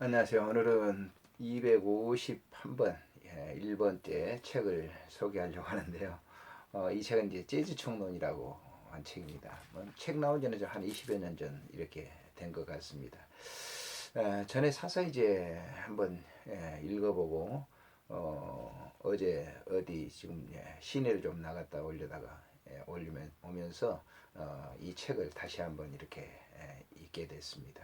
안녕하세요. 오늘은 251번, 예, 1번째 책을 소개하려고 하는데요. 어, 이 책은 이제 재즈 총론이라고 한 책입니다. 뭐 책 나온 지는 한 20여 년 전 이렇게 된 것 같습니다. 에, 전에 사서 이제 한번 예, 읽어보고, 어, 어제 어디 지금 예, 시내를 좀 나갔다 올려다가 예, 올리면 오면서 어, 이 책을 다시 한번 이렇게 예, 읽게 됐습니다.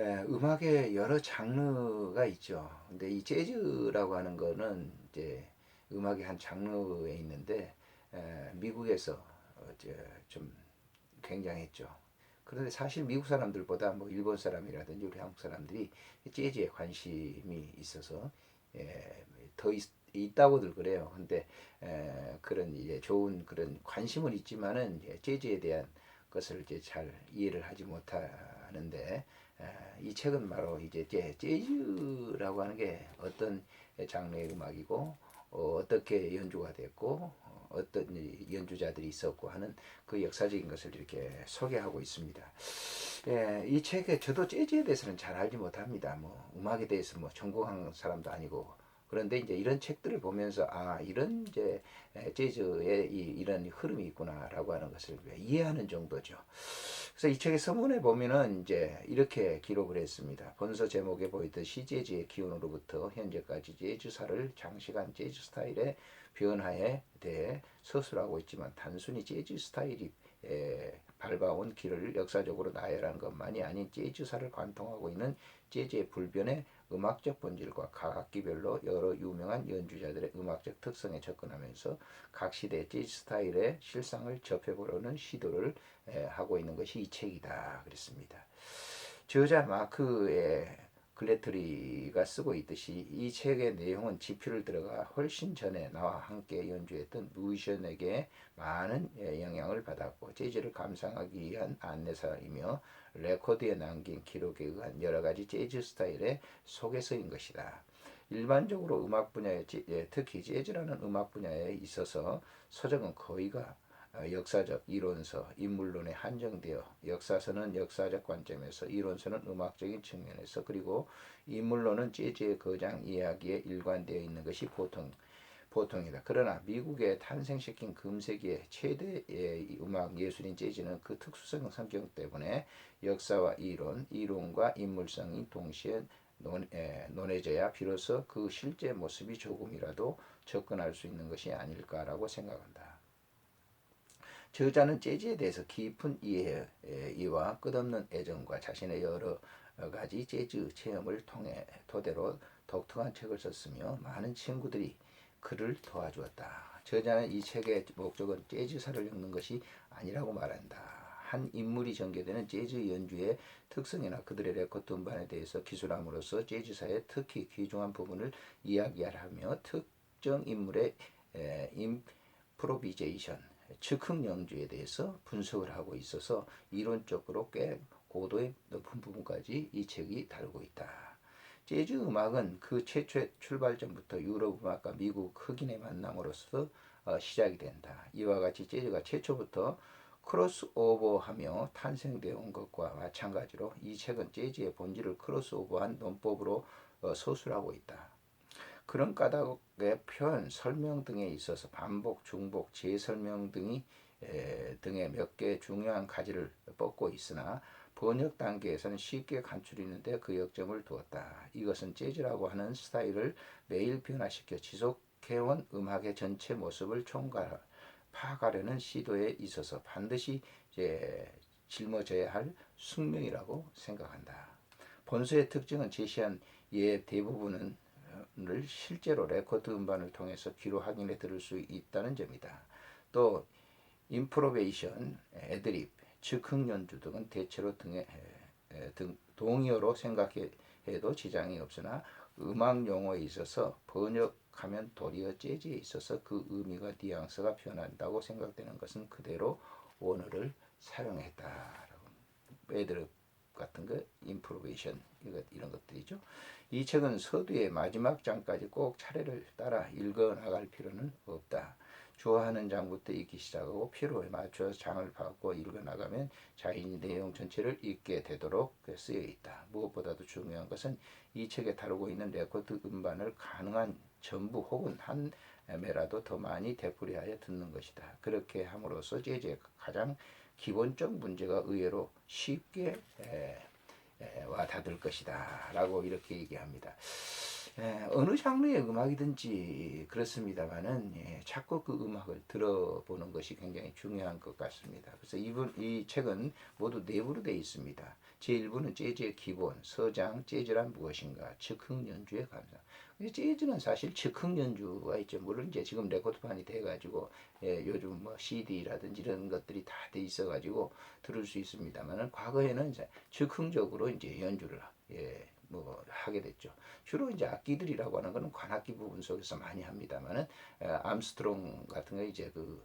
예, 음악의 여러 장르가 있죠. 근데 이 재즈라고 하는 거는 이제 음악의 한 장르에 있는데 에, 미국에서 어, 이제 좀 굉장했죠. 그런데 사실 미국 사람들보다 뭐 일본 사람이라든지 우리 한국 사람들이 재즈에 관심이 있어서 예, 더 있, 있다고들 그래요. 근데 에, 그런 이제 좋은 그런 관심은 있지만은 재즈에 대한 것을 이제 잘 이해를 하지 못하는데 에, 이 책은 바로 이제 재- 재즈라고 하는 게 어떤 장르의 음악이고 어, 어떻게 연주가 됐고 어, 어떤 이 연주자들이 있었고 하는 그 역사적인 것을 이렇게 소개하고 있습니다. 예, 이 책에 저도 재즈에 대해서는 잘 알지 못합니다. 뭐 음악에 대해서 뭐 전공한 사람도 아니고 그런데 이제 이런 책들을 보면서 아 이런 이제 에, 재즈의 이, 이런 흐름이 있구나라고 하는 것을 이해하는 정도죠. 그래서 이 책의 서문에 보면은 이제 이렇게 기록을 했습니다. 본서 제목에 보이듯이 재즈의 기원으로부터 현재까지 재즈사를 장시간 재즈 스타일의 변화에 대해 서술하고 있지만 단순히 재즈 스타일이 에, 밟아온 길을 역사적으로 나열한 것만이 아닌 재즈사를 관통하고 있는 재즈의 불변의 음악적 본질과 각 악기별로 여러 유명한 연주자들의 음악적 특성에 접근하면서 각 시대 재즈 스타일의 실상을 접해보려는 시도를 에, 하고 있는 것이 이 책이다 그랬습니다. 저자 마크의 글래트리가 쓰고 있듯이 이 책의 내용은 지표를 들어가 훨씬 전에 나와 함께 연주했던 뮤지션에게 많은 예, 영향을 받았고 재즈를 감상하기 위한 안내사이며 레코드에 남긴 기록에 의한 여러 가지 재즈 스타일의 속에서인 것이다. 일반적으로 음악 분야에 재- 예, 특히 재즈라는 음악 분야에 있어서 서적은 거의가 어, 역사적 이론서, 인물론에 한정되어 역사서는 역사적 관점에서 이론서는 음악적인 측면에서 그리고 인물론은 재즈의 거장 이야기에 일관되어 있는 것이 보통 보통이다. 그러나 미국에 탄생시킨 금세기의 최대의 이 음악 예술인 재즈는 그 특수성 성격 때문에 역사와 이론, 이론과 인물성이 동시에 논, 에, 논해져야 비로소 그 실제 모습이 조금이라도 접근할 수 있는 것이 아닐까라고 생각한다. 저자는 재즈에 대해서 깊은 이해와 끝없는 애정과 자신의 여러 가지 재즈 체험을 통해 토대로 독특한 책을 썼으며 많은 친구들이 그를 도와주었다. 저자는 이 책의 목적은 재즈사를 읽는 것이 아니라고 말한다. 한 인물이 전개되는 재즈 연주의 특성이나 그들의 레코드 음반에 대해서 기술함으로써 재즈사의 특히 귀중한 부분을 이야기하며 특정 인물의 에, 임프로비제이션 즉흥 연주에 대해서 분석을 하고 있어서 이론적으로 꽤 고도의 높은 부분까지 이 책이 다루고 있다. 재즈 음악은 그 최초의 출발점부터 유럽 음악과 미국 흑인의 만남으로서 어, 시작이 된다. 이와 같이 재즈가 최초부터 크로스오버하며 탄생되어 온 것과 마찬가지로 이 책은 재즈의 본질을 크로스오버한 논법으로 어, 서술하고 있다. 그런 까닭의 표현, 설명 등에 있어서 반복, 중복, 재설명 등이 에, 등의 몇 개의 중요한 가지를 뻗고 있으나 번역 단계에서는 쉽게 간추리는데 그 역점을 두었다. 이것은 재즈라고 하는 스타일을 매일 변화시켜 지속해온 음악의 전체 모습을 총괄 파악하려는 시도에 있어서 반드시 이제 짊어져야 할 숙명이라고 생각한다. 본서의 특징은 제시한 예 대부분은 을 실제로 레코드 음반을 통해서 귀로 확인해 들을 수 있다는 점이다. 또 임프로베이션, 애드립, 즉흥 연주 등은 대체로 등의 에, 등 동의어로 생각해도 지장이 없으나 음악 용어에 있어서 번역하면 도리어 재즈에 있어서 그 의미가 뉘앙스가 변한다고 생각되는 것은 그대로 원어를 사용했다라고 애드립 같은 거, 인프로베이션 이거 이런 것들이죠. 이 책은 서두의 마지막 장까지 꼭 차례를 따라 읽어 나갈 필요는 없다. 좋아하는 장부터 읽기 시작하고 필요에 맞춰서 장을 받고 읽어 나가면 자신이 내용 전체를 읽게 되도록 쓰여 있다. 무엇보다도 중요한 것은 이 책에 다루고 있는 레코드 음반을 가능한 전부 혹은 한 매라도 더 많이 되풀이하여 듣는 것이다. 그렇게 함으로써 재즈의 가장 기본적 문제가 의외로 쉽게 에, 에, 와닿을 것이다. 라고 이렇게 얘기합니다. 예, 어느 장르의 음악이든지 그렇습니다만은 예, 자꾸 그 음악을 들어보는 것이 굉장히 중요한 것 같습니다. 그래서 이분 이 책은 모두 내부로 되어 있습니다. 제 1부는 재즈의 기본, 서장, 재즈란 무엇인가, 즉흥 연주의 감상. 재즈는 사실 즉흥 연주가 있죠. 물론 이제 지금 레코드판이 돼가지고 예, 요즘 뭐 CD라든지 이런 것들이 다 돼 있어가지고 들을 수 있습니다만은 과거에는 이제 즉흥적으로 이제 연주를 예, 뭐 하게 됐죠. 주로 이제 악기들이라고 하는 거는 관악기 부분 속에서 많이 합니다만은 암스트롱 같은 거 이제 그,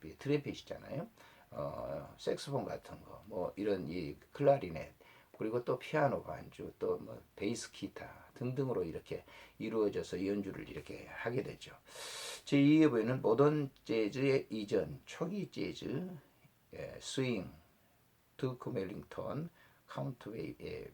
그 트럼펫이잖아요. 어, 색소폰 같은 거, 뭐 이런 이 클라리넷 그리고 또 피아노 반주, 또 뭐 베이스 기타 등등으로 이렇게 이루어져서 연주를 이렇게 하게 되죠. 제 2회부에는 모던 재즈의 이전, 초기 재즈, 예, 스윙, 두크 멜링턴, 카운트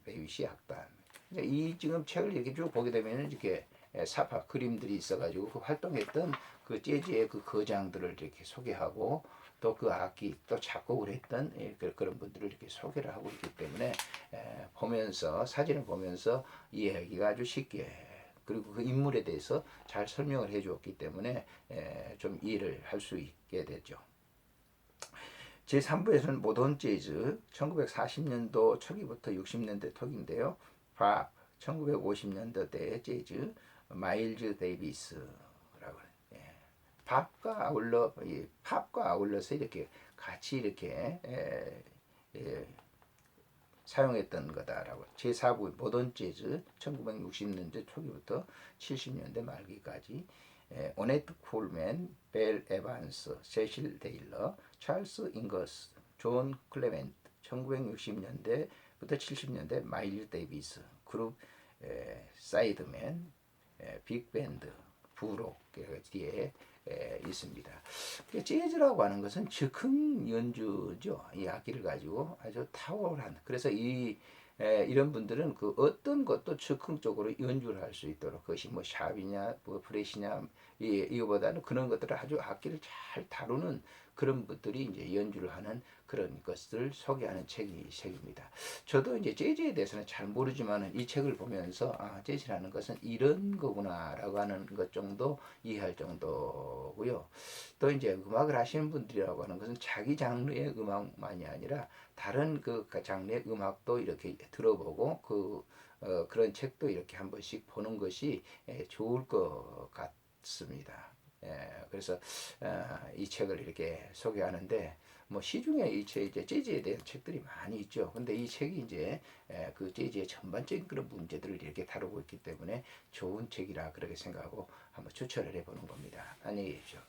베이시 악단. 이 지금 책을 이렇게 쭉 보게 되면 이렇게 사파 그림들이 있어가지고 그 활동했던 그 재즈의 그 거장들을 이렇게 소개하고 또 그 악기 또 작곡을 했던 예, 그- 그런 분들을 이렇게 소개를 하고 있기 때문에 에, 보면서 사진을 보면서 이해하기가 아주 쉽게 그리고 그 인물에 대해서 잘 설명을 해주었기 때문에 에, 좀 이해를 할 수 있게 되죠. 제3부에서는 모던 재즈 1940년도 초기부터 60년대 톡인데요. 팝 1950년대의 재즈 마일즈 데이비스라고 예. 팝과 아울러 이 팝과 아울러서 이렇게 같이 이렇게 에, 예, 사용했던 거다라고 제4부 모던 재즈 1960년대 초기부터 70년대 말기까지 에, 오네트 콜맨, 벨 에반스, 세실 데일러, 찰스 잉거스, 존 클레멘트 1960년대 부터 70년대 마일 데이비스 그룹 에, 사이드맨, 에, 빅밴드, 부록 그 뒤에 에, 있습니다. 그 재즈라고 하는 것은 즉흥 연주죠. 이 악기를 가지고 아주 탁월한. 그래서 이 에, 이런 분들은 그 어떤 것도 즉흥적으로 연주를 할 수 있도록 그것이 뭐 샵이냐, 뭐 프레시냐 이 이거보다는 그런 것들을 아주 악기를 잘 다루는 그런 분들이 이제 연주를 하는 그런 것을 소개하는 책이 책입니다. 저도 이제 재즈에 대해서는 잘 모르지만 이 책을 보면서 아 재즈라는 것은 이런 거구나라고 하는 것 정도 이해할 정도고요. 또 이제 음악을 하시는 분들이라고 하는 것은 자기 장르의 음악만이 아니라 다른 그 장르의 음악도 이렇게 들어보고 그 어, 그런 책도 이렇게 한 번씩 보는 것이 예, 좋을 것 같습니다. 예, 그래서 어, 이 책을 이렇게 소개하는데 뭐 시중에 이 책 이제 재즈에 대한 책들이 많이 있죠. 근데 이 책이 이제 에, 그 재즈의 전반적인 그런 문제들을 이렇게 다루고 있기 때문에 좋은 책이라 그렇게 생각하고 한번 추천을 해보는 겁니다. 안녕히 계십시오.